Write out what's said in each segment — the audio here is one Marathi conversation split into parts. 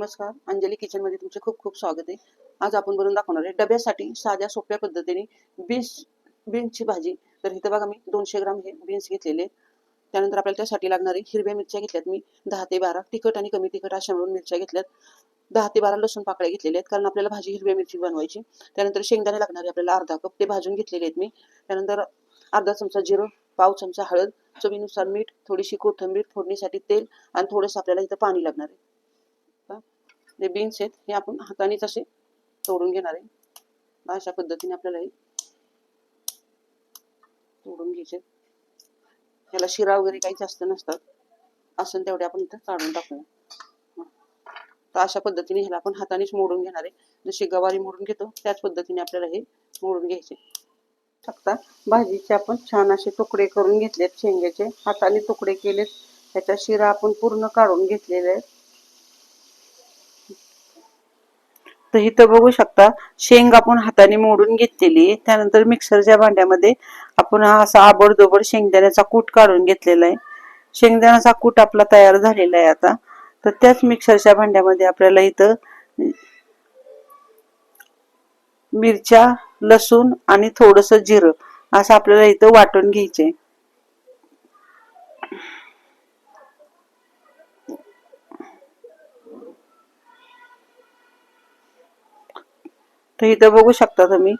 नमस्कार अंजली किचनमध्ये तुमचे खूप खूप स्वागत आहे. आज आपण बनवून दाखवणार आहे डब्यासाठी साध्या सोप्या पद्धतीने बीन्स बीन्सची भाजी. तर इथं बघा मी दोनशे ग्राम हे बीन्स घेतलेले त्यानंतर आपल्याला त्यासाठी लागणारी हिरव्या मिरच्या घेतल्यात मी दहा ते बारा. तिखट आणि कमी तिखट अशा मिळून मिरच्या घेतल्यात. दहा ते बारा लसूण पाकळ्या घेतलेल्या आहेत कारण आपल्याला भाजी हिरव्या मिरची बनवायची. त्यानंतर शेंगदाणे लागणारे आपल्याला अर्धा कप ते भाजून घेतलेले आहेत मी. त्यानंतर अर्धा चमचा जिरं पाव चमचा हळद चवीनुसार मीठ थोडीशी कोथिंबीर फोडणीसाठी तेल आणि थोडंसं आपल्याला इथं पाणी लागणार आहे. बीन्स आहेत हे आपण हातानेच असे तोडून घेणार आहे. अशा पद्धतीने आपल्याला हे तोडून घ्यायचे याला शिरा वगैरे काही जास्त नसतात. असं तेवढे आपण इथं काढून टाकूया. तर अशा पद्धतीने ह्याला आपण हातानेच मोडून घेणार आहे. जशी गवारी मोडून घेतो त्याच पद्धतीने आपल्याला हे मोडून घ्यायचे. शकता भाजीचे आपण छान असे तुकडे करून घेतलेत. शेंग्याचे हाताने तुकडे केलेत. ह्याचा शिरा आपण पूर्ण काढून घेतलेले आहेत तर इथं बघू शकता शेंग आपण हाताने मोडून घेतलेली आहे. त्यानंतर मिक्सरच्या भांड्यामध्ये आपण हा असा आबडदोबड शेंगदाण्याचा कूट काढून घेतलेला आहे. शेंगदाण्याचा कूट आपला तयार झालेला आहे आता. तर त्याच मिक्सरच्या भांड्यामध्ये आपल्याला इथं मिरच्या लसूण आणि थोडस जिरं असं आपल्याला इथं वाटून घ्यायचे तर इथं बघू शकता तुम्ही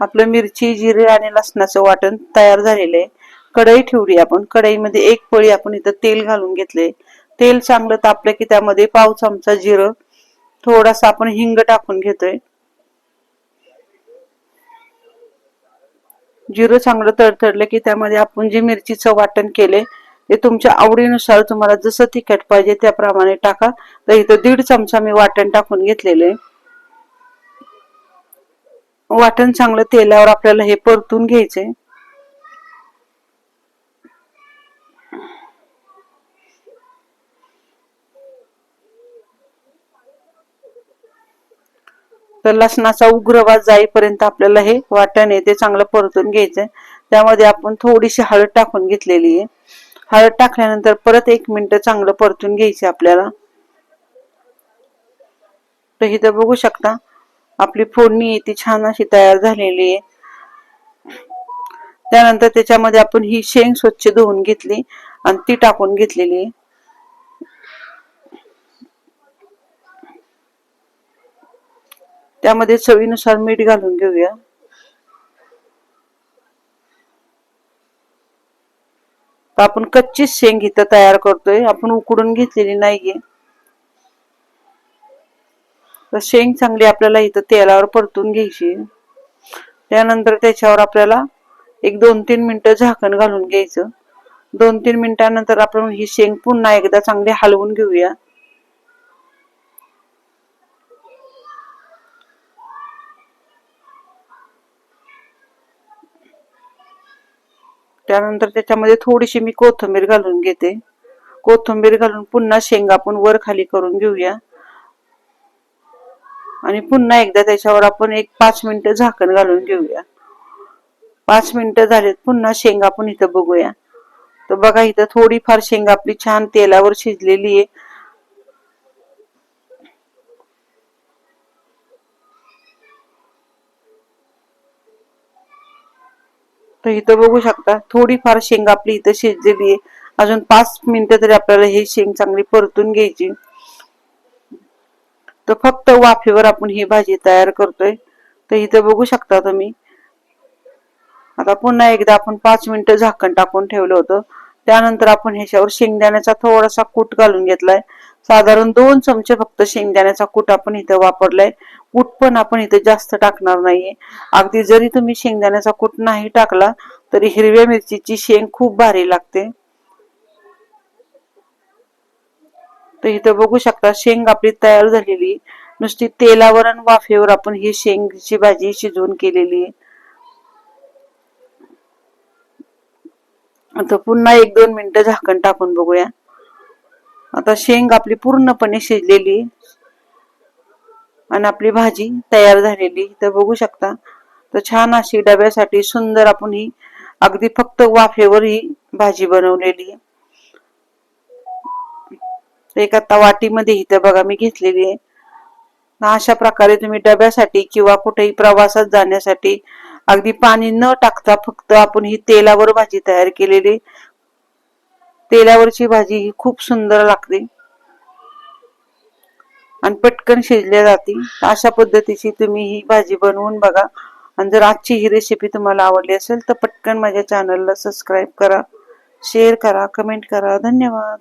आपलं मिरची जिरे आणि लसणाचं वाटण तयार झालेलं आहे. कढई ठेवली आपण. कढईमध्ये एक पळी आपण इथं तेल घालून घेतले तेल चांगलं तापलं की त्यामध्ये पाव चमचा जिरं थोडासा आपण हिंग टाकून घेतोय. जिरं चांगलं तडतडलं की त्यामध्ये आपण जे मिरचीचं वाटण केले ते तुमच्या आवडीनुसार तुम्हाला जसं तिखट पाहिजे त्याप्रमाणे टाका. तर इथं दीड चमचा मी वाटण टाकून घेतलेलं आहे. वाटण चांगलं तेलावर आपल्याला हे परतून घ्यायचंय तर लसणाचा उग्रवास जाईपर्यंत आपल्याला हे वाटण आहे ते चांगलं परतून घ्यायचंय. त्यामध्ये आपण थोडीशी हळद टाकून घेतलेली आहे. हळद टाकल्यानंतर परत एक मिनिट चांगलं परतून घ्यायचे आपल्याला. तर इथं बघू शकता आपली फोडणी आहे ती छान अशी तयार झालेली आहे. त्यानंतर त्याच्यामध्ये आपण ही शेंग स्वच्छ धुवून घेतली आणि ती टाकून घेतलेली त्यामध्ये चवीनुसार मीठ घालून घेऊया. तर आपण कच्चीच शेंग इथं तयार करतोय. आपण उकडून घेतलेली नाहीये. तर शेंग चांगली आपल्याला इथं तेलावर परतून घ्यायची. त्यानंतर त्याच्यावर आपल्याला एक दोन तीन मिनिटं झाकण घालून घ्यायचं. दोन तीन मिनिटानंतर आपण ही शेंग पुन्हा एकदा चांगली हलवून घेऊया. त्यानंतर त्याच्यामध्ये थोडीशी मी कोथिंबीर घालून घेते. कोथिंबीर घालून पुन्हा शेंगा आपण वर खाली करून घेऊया. आणि पुन्हा एकदा त्याच्यावर आपण एक पाच मिनिटं झाकण घालून घेऊया. पाच मिनिटं झालेत पुन्हा शेंगा आपण इथं बघूया. तर बघा इथं थोडीफार शेंगा आपली छान तेलावर शिजलेली आहे. तर इथं बघू शकता थोडीफार शेंग आपली इथं शिजलेली आहे. अजून पाच मिनिटं तरी आपल्याला हे शेंग चांगली परतून घ्यायची. तर फक्त वाफेवर आपण ही भाजी तयार करतोय. तर इथं बघू शकता तुम्ही. आता पुन्हा एकदा आपण पाच मिनिटं झाकण टाकून ठेवलं होतं. त्यानंतर आपण ह्याच्यावर शेंगदाण्याचा थोडासा कूट घालून घेतलाय. साधारण दोन चमचे फक्त शेंगदाण्याचा कूट आपण इथं वापरलाय. कूट पण आपण इथं जास्त टाकणार नाहीये. अगदी जरी तुम्ही शेंगदाण्याचा कूट नाही टाकला तरी हिरव्या मिरचीची शेंग खूप भारी लागते. तर इथं बघू शकता शेंग आपली तयार झालेली. नुसती तेलावर आणि वाफेवर आपण ही शेंगची भाजी शिजवून केलेली. आता पुन्हा एक दोन मिनिटं झाकण टाकून बघूया. आता शेंग आपली पूर्णपणे शिजलेली. आणि आपली भाजी तयार झालेली. तर बघू शकता. तर छान अशी डब्यासाठी सुंदर आपण ही अगदी फक्त वाफेवर ही भाजी बनवलेली. आहे एक आता वाटीमध्ये इथं बघा मी घेतलेली आहे. अशा प्रकारे तुम्ही डब्यासाठी किंवा कुठेही प्रवासात जाण्यासाठी अगदी पाणी न टाकता फक्त आपण ही तेलावर भाजी तयार केलेली तेलावरची भाजी ही खूप सुंदर लागते. आणि पटकन शिजल्या जाते. अशा पद्धतीची तुम्ही ही भाजी बनवून बघा. आणि जर आजची ही रेसिपी तुम्हाला आवडली असेल तर पटकन माझ्या चॅनलला सबस्क्राईब करा शेअर करा कमेंट करा. धन्यवाद.